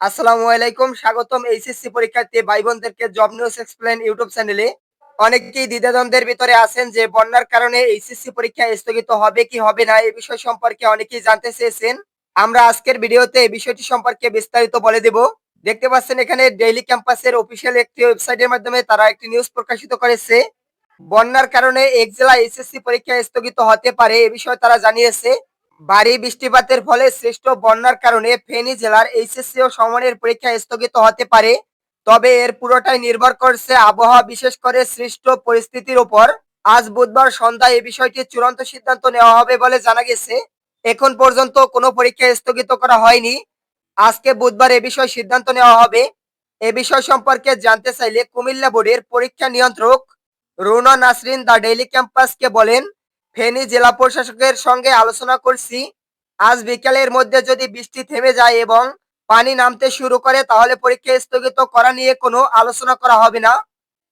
আসসালামু আলাইকুম, স্বাগতম এইচএসসি পরীক্ষার্থী ভাই বোনদেরকে জব নিউজ এক্সপ্লেন ইউটিউব চ্যানেলে অনেকেই দ্বিধাদ্বন্দ্বের ভিতরে আছেন যে বন্যার কারণে এইচএসসি পরীক্ষা স্থগিত হবে কি হবে না এই বিষয় সম্পর্কে অনেকেই জানতে চেয়েছেন। আমরা আজকের ভিডিওতে এই বিষয়টি সম্পর্কে বিস্তারিত বলে দেব। দেখতে পাচ্ছেন এখানে ডেইলি ক্যাম্পাসের অফিসিয়াল একটি ওয়েবসাইটের মাধ্যমে তারা একটি নিউজ প্রকাশিত করেছে। বন্যার কারণে এক জেলা এইচএসসি পরীক্ষা স্থগিত হতে পারে এ বিষয়ে তারা জানিয়েছে। ভারী বৃষ্টিপাতের ফলে সৃষ্ট বন্যার কারণে ফেনী জেলার এইচএসসি ও সমনের পরীক্ষা স্থগিত হতে পারে। তবে এর পুরোটাই নির্ভর করছে আবহাওয়া, বিশেষ করে সৃষ্ট পরিস্থিতির উপর। আজ বুধবার সন্ধ্যায় এই বিষয়টি চূড়ান্ত সিদ্ধান্ত নেওয়া হবে বলে জানা গেছে। এখন পর্যন্ত কোনো পরীক্ষা স্থগিত করা হয়নি। আজকে বুধবার এ বিষয়ে সিদ্ধান্ত নেওয়া হবে। এ বিষয় সম্পর্কে জানতে চাইলে কুমিল্লা বোর্ডের পরীক্ষা নিয়ন্ত্রক রুনা নাসরিন দা ডেইলি ক্যাম্পাসকে বলেন ফেনী জেলা প্রশাসকের সঙ্গে আলোচনা করছি। আজ বিকেলের মধ্যে যদি বৃষ্টি থেমে যায় এবং পানি নামতে শুরু করে, তাহলে পরীক্ষা স্থগিত করা নিয়ে কোনো আলোচনা করা হবে না।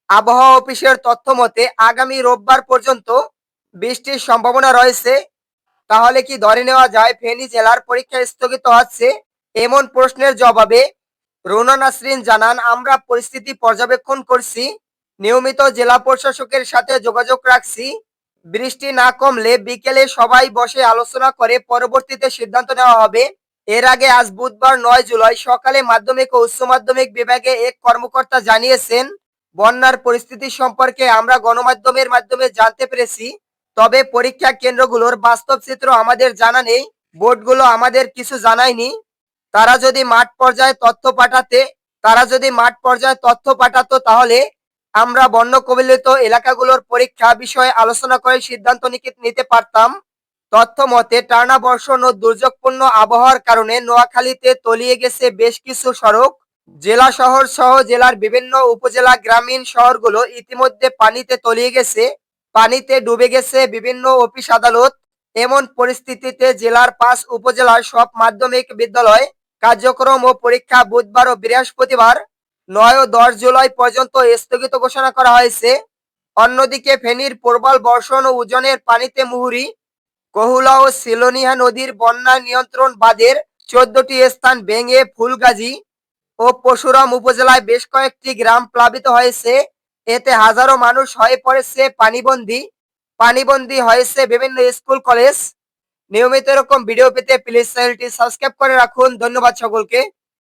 আবহাওয়া অফিসের তথ্য মতে, আগামী রোববার পর্যন্ত বৃষ্টির সম্ভাবনা রয়েছে। তাহলে কি ধরে নেওয়া যায়, ফেনী জেলার পরীক্ষা স্থগিত হচ্ছে এমন প্রশ্নের জবাবে রুনা নাসরিন জানান, আমরা পরিস্থিতি পর্যবেক্ষণ করছি, নিয়মিত জেলা প্রশাসকের সাথে যোগাযোগ রাখছি। বৃষ্টি না কমলে বিকেলে সবাই বসে আলোচনা করে পরবর্তীতে সিদ্ধান্ত নেওয়া হবে। এর আগে আজ বুধবার নয় জুলাই সকালে মাধ্যমিক ও উচ্চ মাধ্যমিক বিভাগে এক কর্মকর্তা জানিয়েছেন, বন্যার পরিস্থিতি সম্পর্কে আমরা গণমাধ্যমের মাধ্যমে জানতে পেরেছি, তবে পরীক্ষা কেন্দ্রগুলোর বাস্তব চিত্র আমাদের জানা নেই, বোর্ডগুলো আমাদের কিছু জানায়নি। তারা যদি মাঠ পর্যায়ে তথ্য পাঠাতে, তারা যদি মাঠ পর্যায়ে তথ্য পাঠাতো তাহলে আমরা বন্য কবলিত এলাকাগুলোর পরীক্ষা বিষয়ে আলোচনা করে সিদ্ধান্ত নিতে পারতাম। তথ্য মতে টানা বর্ষণ ও দুর্যোগপূর্ণ আবহাওয়ার কারণে নোয়াখালীতে তলিয়ে গেছে বেশ কিছু সড়ক। জেলা শহর সহ জেলার বিভিন্ন উপজেলা গ্রামীণ শহরগুলো ইতিমধ্যে পানিতে তলিয়ে গেছে। পানিতে ডুবে গেছে বিভিন্ন অফিস আদালত। এমন পরিস্থিতিতে জেলার পাঁচ উপজেলার সব মাধ্যমিক বিদ্যালয় কার্যক্রম ও পরীক্ষা বুধবার ও বৃহস্পতিবার নয় ও দশ জুলাই পর্যন্ত স্থগিত ঘোষণা করা হয়েছে। অন্যদিকে ফেনীর প্রবল বর্ষণ ও উজনের পানিতে মুহুরি, কহুলা ও সিলোনিয়া নদীর বন্যা নিয়ন্ত্রণ বাঁধের চোদ্দটি স্থান ভেঙে ফুলগাজী ও পশুরাম উপজেলায় বেশ কয়েকটি গ্রাম প্লাবিত হয়েছে। এতে হাজারো মানুষ হয়ে পড়েছে পানিবন্দী। পানিবন্দী হয়েছে বিভিন্ন স্কুল, কলেজ। নিয়মিত এরকম ভিডিও পেতে প্লিজ চ্যানেলটি সাবস্ক্রাইব করে রাখুন। ধন্যবাদ সকলকে।